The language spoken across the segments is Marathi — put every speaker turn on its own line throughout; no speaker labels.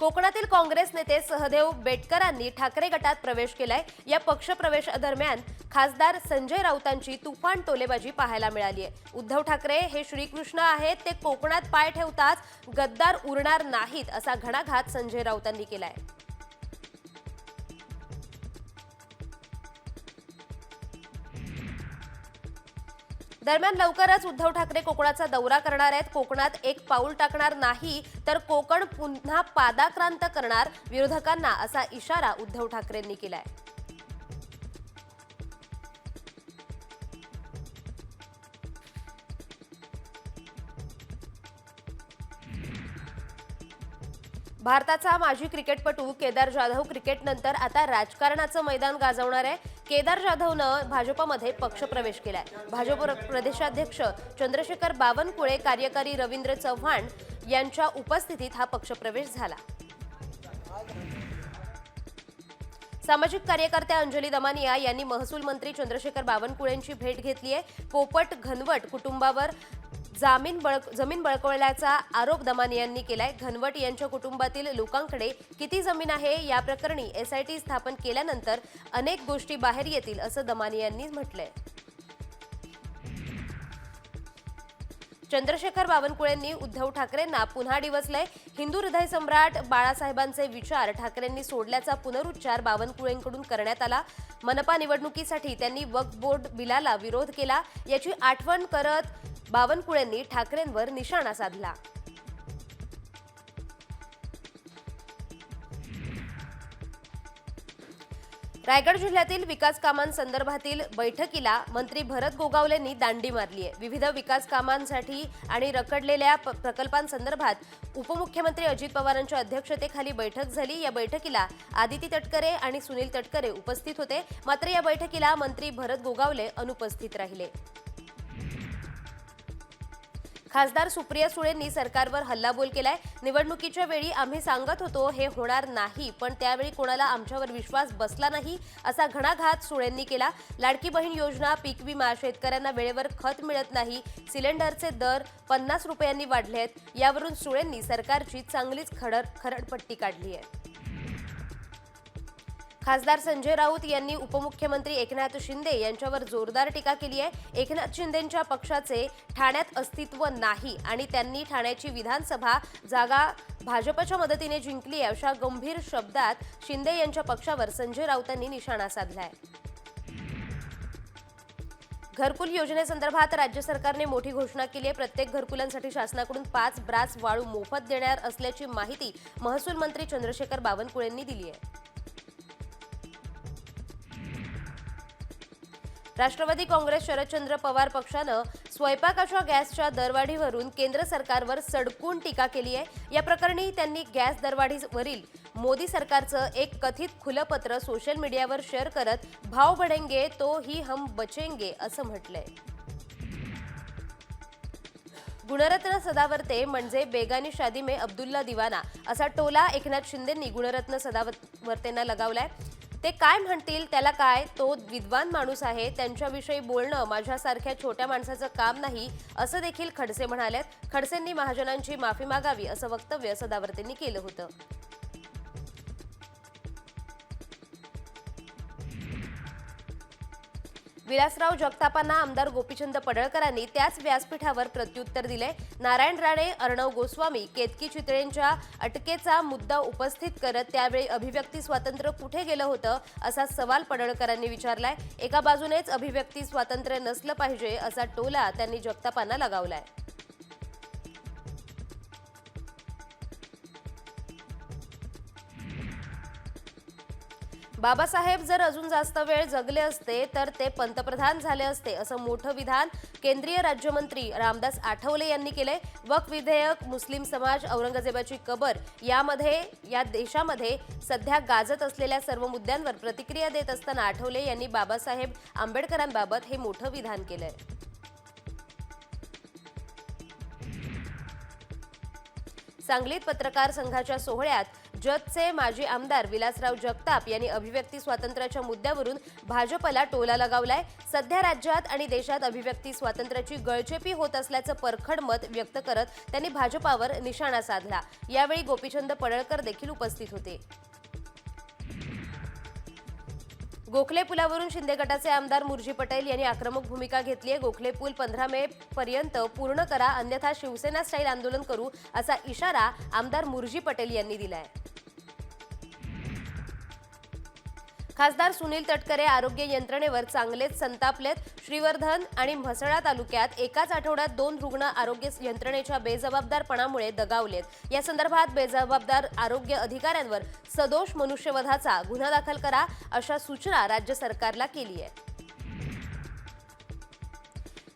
कोकणातील काँग्रेस नेते सहदेव बेटकरांनी ठाकरे गटात प्रवेश केलाय. या पक्षप्रवेशादरम्यान खासदार संजय राऊतांची तुफान टोलेबाजी पाहायला मिळाली आहे उद्धव ठाकरे हे श्रीकृष्ण आहेत ते कोकणात पाय ठेवताच गद्दार उरणार नाहीत असा घणाघात संजय राऊतांनी केलाय. दरम्यान लवकरच उद्धव ठाकरे कोकणाचा दौरा करणार आहेत. कोकणात एक पाऊल टाकणार नाही तर कोकण पुन्हा पादाक्रांत करणार विरोधकांना असा इशारा उद्धव ठाकरेंनी केलाय. भारताचा माजी क्रिकेटपटू केदार जाधव क्रिकेटनंतर आता राजकारणाचं मैदान गाजवणार आहे. केदार जाधवनं भाजपमध्ये पक्षप्रवेश केलाय. भाजप प्रदेशाध्यक्ष चंद्रशेखर बावनकुळे कार्यकारी रवींद्र चव्हाण यांच्या उपस्थितीत हा पक्षप्रवेश झाला. सामाजिक कार्यकर्त्या अंजली दमानिया यांनी महसूल मंत्री चंद्रशेखर बावनकुळेंची भेट घेतली आहे पोपट घनवट कुटुंबावर जामीन बळ जमीन बळकवल्याचा आरोप दमानियांनी केलाय. घनवट यांच्या कुटुंबातील लोकांकडे किती जमीन आहे या प्रकरणी एसआयटी स्थापन केल्यानंतर अनेक गोष्टी बाहेर येतील असं दमानियांनी म्हटलंय. चंद्रशेखर बावनकुळेंनी उद्धव ठाकरेंना पुन्हा डिवचलंय. हिंदू हृदय सम्राट बाळासाहेबांचे विचार ठाकरेंनी सोडल्याचा पुनरुच्चार बावनकुळेंकडून करण्यात आला. मनपा निवडणुकीसाठी त्यांनी वक्फ बोर्ड बिलाला विरोध केला. याची आठवण करत बावनकुळेंनी ठाकरेंवर निशाणा साधला. रायगड जिल्ह्यातील विकास कामांसंदर्भातील बैठकीला मंत्री भरत गोगावलेंनी दांडी मारली आहे विविध विकास कामांसाठी आणि रखडलेल्या प- प्रकल्पांसंदर्भात उपमुख्यमंत्री अजित पवारांच्या अध्यक्षतेखाली बैठक झाली. या बैठकीला आदिती तटकरे आणि सुनील तटकरे उपस्थित होते. मात्र या बैठकीला मंत्री भरत गोगावले अनुपस्थित राहिले. खासदार सुप्रिया सुळेंनी सरकारवर हल्लाबोल केलाय. निवडणुकीच्या वेळी आम्ही सांगत होतो हे होणार नाही पण त्यावेळी कोणाला आमच्यावर विश्वास बसला नाही असा घणाघात सुळेंनी केला. लाडकी बहीण योजना पीक विमा शेतकऱ्यांना वेळेवर खत मिळत नाही सिलेंडरचे दर पन्नास रुपयांनी वाढले आहेत यावरून सुळेंनी सरकारची चांगलीच खडर खरडपट्टी काढली आहे. खासदार संजय राऊत यांनी उपमुख्यमंत्री एकनाथ शिंदे यांच्यावर जोरदार टीका केली आहे. एकनाथ शिंदेंच्या पक्षाचे ठाण्यात अस्तित्व नाही आणि त्यांनी ठाण्याची विधानसभा जागा भाजपच्या मदतीने जिंकली आहे अशा गंभीर शब्दात शिंदे यांच्या पक्षावर संजय राऊतांनी निशाणा साधलाय. घरकुल योजनेसंदर्भात राज्य सरकारने मोठी घोषणा केली आहे. प्रत्येक घरकुलांसाठी शासनाकडून पाच ब्रास वाळू मोफत देणार असल्याची माहिती महसूल मंत्री चंद्रशेखर बावनकुळेंनी दिली आहे. राष्ट्रवादी काँग्रेस शरदचंद्र पवार पक्षानं स्वयंपाकाच्या गॅसच्या दरवाढीवरून केंद्र सरकारवर सडकून टीका केली आहे. या प्रकरणी त्यांनी गॅस दरवाढीवरील मोदी सरकारचं एक कथित खुलं पत्र सोशल मीडियावर शेअर करत भाव बढेंगे तो ही हम बचेंगे असं म्हटलंय. गुणरत्न सदावर्ते म्हणजे बेगानी शादी में अब्दुल्ला दिवाना असा टोला एकनाथ शिंदेंनी गुणरत्न सदावर्तेंना लगावलाय. ते काय म्हणतील त्याला काय? तो विद्वान माणूस आहे त्यांच्याविषयी बोलणं माझ्यासारख्या छोट्या माणसाचं काम नाही असं देखील खडसे म्हणाल्यात खडसेंनी महाजनांची माफी मागावी असं वक्तव्य सदावर्तेंनी केलं होतं. विलासराव जगतापांना आमदार गोपीचंद पडळकरांनी त्याच व्यासपीठावर प्रत्युत्तर दिले. नारायण राणे अर्णव गोस्वामी केतकी चितळेंच्या अटकेचा मुद्दा उपस्थित करत त्यावेळी अभिव्यक्ती स्वातंत्र्य कुठे गेलं होतं असा सवाल पडळकरांनी विचारलाय. एका बाजूनेच अभिव्यक्ती स्वातंत्र्य नसलं पाहिजे असा टोला त्यांनी जगतापांना लगावलाय. बाबासाहेब जर अजून जास्त वेळ जगले असते तर ते पंतप्रधान झाले असते असं मोठं विधान केंद्रीय राज्यमंत्री रामदास आठवले यांनी केले वक विधेयक मुस्लिम समाज औरंगजेबाची कबर यामध्ये या देशामध्ये सध्या गाजत असलेल्या सर्व मुद्द्यांवर प्रतिक्रिया देत असताना आठवले यांनी बाबासाहेब आंबेडकरांबाबत हे मोठं विधान केलंय. सांगलीत पत्रकार संघाच्या सोहळ्यात जतचे माजी आमदार विलासराव जगताप यांनी अभिव्यक्ती स्वातंत्र्याच्या मुद्द्यावरून भाजपला टोला लगावलाय. सध्या राज्यात आणि देशात अभिव्यक्ती स्वातंत्र्याची गळचेपी होत असल्याचं परखड मत व्यक्त करत त्यांनी भाजपावर निशाणा साधला. यावेळी गोपीचंद पडळकर देखील उपस्थित होते. गोखले पुलावरून शिंदे गटाचे आमदार मुरजी पटेल यांनी आक्रमक भूमिका घेतली आहे गोखले पूल पंधरा मे पर्यंत पूर्ण करा अन्यथा शिवसेना स्टाईल आंदोलन करू असा इशारा आमदार मुरजी पटेल यांनी दिलाय. खासदार सुनील तटकरे आरोग्य यंत्रणेवर चांगलेच संतापलेत. श्रीवर्धन आणि म्हसळा तालुक्यात एकाच आठवड्यात दोन रुग्ण आरोग्य यंत्रणेच्या बेजबाबदारपणामुळे दगावलेत. या संदर्भात बेजबाबदार आरोग्य अधिकाऱ्यांवर सदोष मनुष्यवधाचा गुन्हा दाखल करा अशा सूचना राज्य सरकारला केली आहे.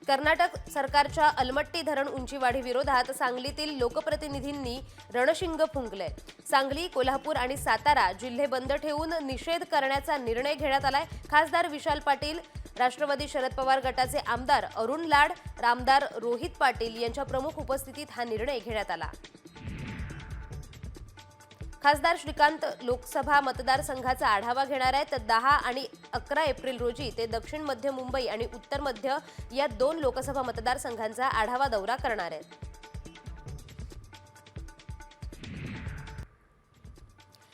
कर्नाटक सरकारच्या अलमट्टी धरण उंची वाढीविरोधात सांगलीतील लोकप्रतिनिधींनी रणशिंग फुंकलंय सांगली कोल्हापूर आणि सातारा जिल्हे बंद ठेवून निषेध करण्याचा निर्णय घेण्यात आलाय. खासदार विशाल पाटील राष्ट्रवादी शरद पवार गटाचे आमदार अरुण लाड रामदार रोहित पाटील यांच्या प्रमुख उपस्थितीत हा निर्णय घेण्यात आला. खासदार श्रीकांत लोकसभा मतदारसंघाचा आढावा घेणार आहेत दहा आणि अकरा एप्रिल रोजी ते दक्षिण मध्य मुंबई आणि उत्तर मध्य या दोन लोकसभा मतदारसंघांचा आढावा दौरा करणार आहेत.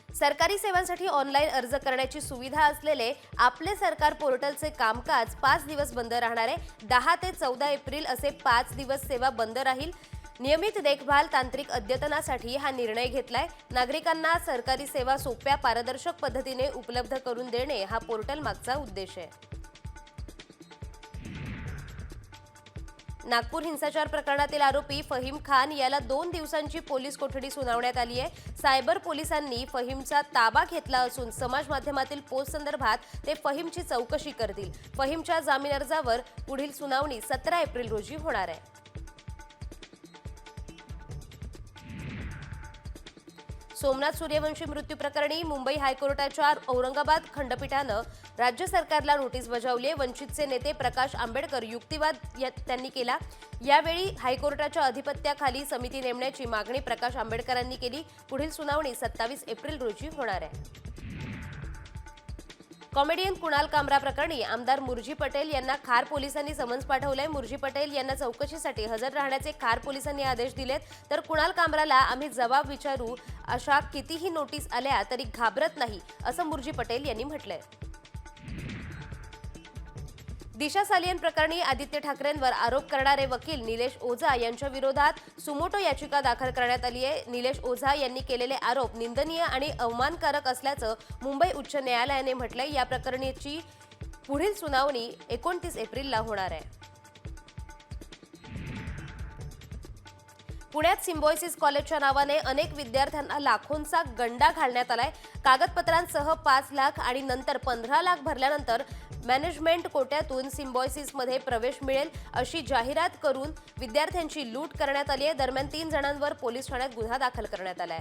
सरकारी सेवांसाठी ऑनलाईन अर्ज करण्याची सुविधा असलेले आपले सरकार पोर्टलचे कामकाज पाच दिवस बंद राहणार आहे. दहा ते चौदा एप्रिल असे पाच दिवस सेवा बंद राहील. नियमित देखभाल तांत्रिक अद्यतनासाठी हा निर्णय घेतलाय. नागरिकांना सरकारी सेवा सोप्या पारदर्शक पद्धतीने उपलब्ध करून देणे हा पोर्टल मागचा उद्देश आहे. नागपूर हिंसाचार प्रकरणातील आरोपी फहीम खान याला दोन दिवसांची पोलीस कोठडी सुनावण्यात आली आहे. सायबर पोलिसांनी फहीमचा ताबा घेतला असून समाज माध्यमातील पोस्ट संदर्भात ते फहीमची चौकशी करतील. फहीमच्या जामीन अर्जावर पुढील सुनावणी सतरा एप्रिल रोजी होणार आहे. सोमनाथ सूर्यवंशी मृत्यू प्रकरणी मुंबई हायकोर्टाच्या औरंगाबाद खंडपीठानं राज्य सरकारला नोटीस बजावली आहे. वंचितचे नेते प्रकाश आंबेडकर युक्तिवाद त्यांनी केला. यावेळी हायकोर्टाच्या अधिपत्याखाली समिती नेमण्याची मागणी प्रकाश आंबेडकरांनी केली. पुढील सुनावणी सत्तावीस एप्रिल रोजी होणार आहे. कॉमेडियन कुणाल कामरा प्रकरणी आमदार मुरजी पटेल यांना खार पोलिसांनी समन्स पाठवलंय. मुरजी पटेल यांना चौकशीसाठी हजर राहण्याचे खार पोलिसांनी आदेश दिलेत. तर कुणाल कामराला आम्ही जबाब विचारू अशा कितीही नोटीस आल्या तरी घाबरत नाही असं मुरजी पटेल यांनी म्हटलंय. दिशा सालियन प्रकरणी आदित्य ठाकरेंवर आरोप करणारे वकील निलेश ओझा यांच्या विरोधात सुमोटो याचिका दाखल करण्यात आली आहे. निलेश ओझा यांनी केलेले आरोप निंदनीय आणि अवमानकारक असल्याचं मुंबई उच्च न्यायालयाने म्हटलंय. या प्रकरणीची पुढील सुनावणी एकोणतीस एप्रिलला होणार आहे. पुण्यात सिम्बॉयसिस कॉलेजच्या नावाने अनेक विद्यार्थ्यांना लाखोंचा गंडा घालण्यात आलाय. कागदपत्रांसह पाच लाख आणि नंतर पंधरा लाख भरल्यानंतर मॅनेजमेंट कोट्यातून सिम्बॉयसिसमध्ये प्रवेश मिळेल अशी जाहिरात करून विद्यार्थ्यांची लूट करण्यात आली आहे. दरम्यान तीन जणांवर पोलीस ठाण्यात गुन्हा दाखल करण्यात आलाय.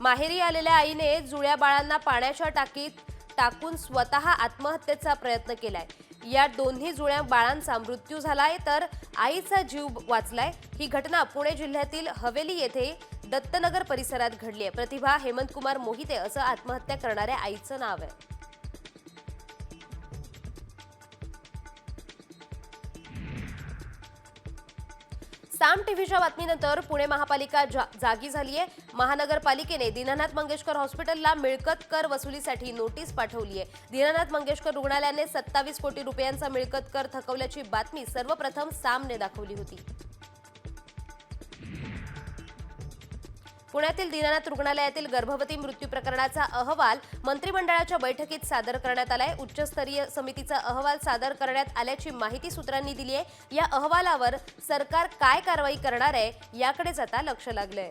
माहेरी आलेल्या आईने जुळ्या बाळांना पाण्याच्या टाकीत टाकून स्वतः आत्महत्येचा प्रयत्न केलाय. या दोन्ही जुळ्या बाळांचा मृत्यू झालाय तर आईचा जीव वाचलाय. ही घटना पुणे जिल्ह्यातील हवेली येथे दत्तनगर परिसरात घडली आहे. प्रतिभा हेमंतकुमार मोहिते असं आत्महत्या करणाऱ्या आईचं नाव आहे. साम टीव्हीच्या बातमीनंतर पुणे महापालिका जा- जागी झाली आहे महानगरपालिकेने दीनानाथ मंगेशकर हॉस्पिटलला मिळकत कर वसुलीसाठी नोटीस पाठवली आहे दीनानाथ मंगेशकर रुग्णालयाने सत्तावीस कोटी रुपयांचा मिळकत कर थकवल्याची बातमी सर्वप्रथम सामने दाखवली होती. पुण्यातील दीनानाथ रुग्णालयातील गर्भवती मृत्यू प्रकरणाचा अहवाल मंत्रिमंडळाच्या बैठकीत सादर करण्यात आलाय. उच्चस्तरीय समितीचा अहवाल सादर करण्यात आल्याची माहिती सूत्रांनी दिली आहे या अहवालावर सरकार काय कारवाई करणार आहे याकडेच आता लक्ष लागलंय.